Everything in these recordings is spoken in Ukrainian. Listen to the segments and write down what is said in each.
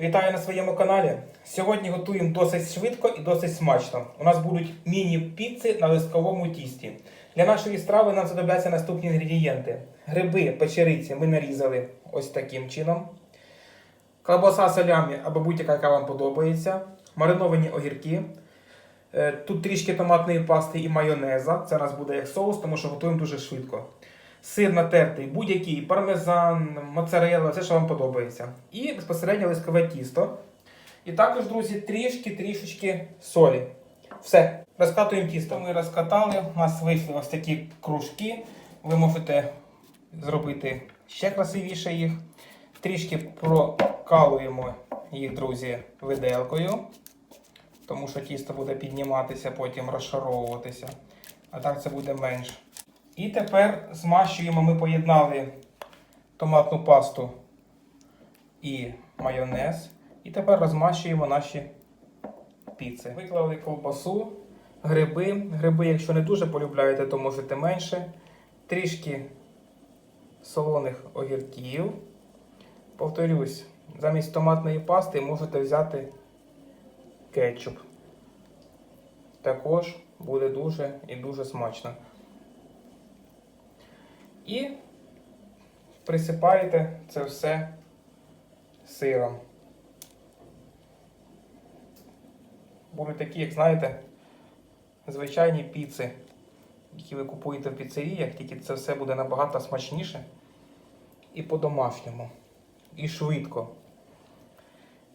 Вітаю на своєму каналі. Сьогодні готуємо досить швидко і досить смачно. У нас будуть міні-піци на листковому тісті. Для нашої страви нам знадобляться наступні інгредієнти: гриби, печериці ми нарізали ось таким чином. Колбаса салямі або будь-яка, яка вам подобається. Мариновані огірки. Е, Тут трішки томатної пасти і майонеза. Це у нас буде як соус, тому що готуємо дуже швидко. Сир натертий, будь-який, пармезан, моцарелла, все, що вам подобається. І безпосередньо лискове тісто. І також, друзі, трішки трішечки солі. Все, розкатуємо тісто. Ми розкатали, у нас вийшли ось такі кружки. Ви можете зробити ще красивіше їх. Трішки прокалуємо їх, друзі, виделкою, тому що тісто буде підніматися, потім розшаровуватися. А так це буде менше. І тепер змащуємо, ми поєднали томатну пасту і майонез. І тепер розмащуємо наші піци. Виклали ковбасу, гриби. Гриби, якщо не дуже полюбляєте, то можете менше. Трішки солоних огірків. Повторюсь, замість томатної пасти можете взяти кетчуп. Також буде дуже і дуже смачно. І присипаєте це все сиром. Будуть такі, як знаєте, звичайні піци, які ви купуєте в піцеріях, тільки це все буде набагато смачніше і по-домашньому, і швидко.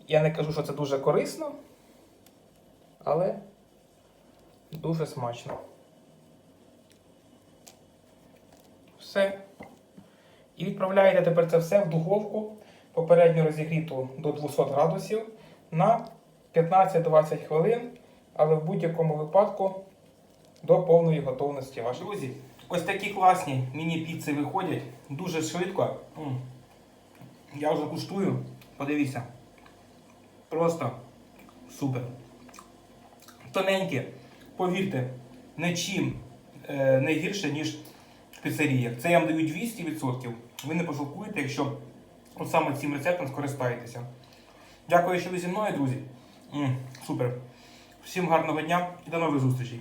Я не кажу, що це дуже корисно, але дуже смачно. Все. І відправляєте тепер це все в духовку, попередньо розігріту до 200 градусів на 15-20 хвилин, але в будь-якому випадку до повної готовності вашої. Друзі, ось такі класні міні-піци виходять дуже швидко. Я вже куштую. Подивіться. Просто супер. Тоненькі, повірте, нічим е, не гірше, ніж піцеріях. Це я вам даю 200%. Ви не пожалкуєте, якщо от саме цим рецептом скористаєтеся. Дякую, що ви зі мною, друзі. М, супер. Всім гарного дня і до нових зустрічей.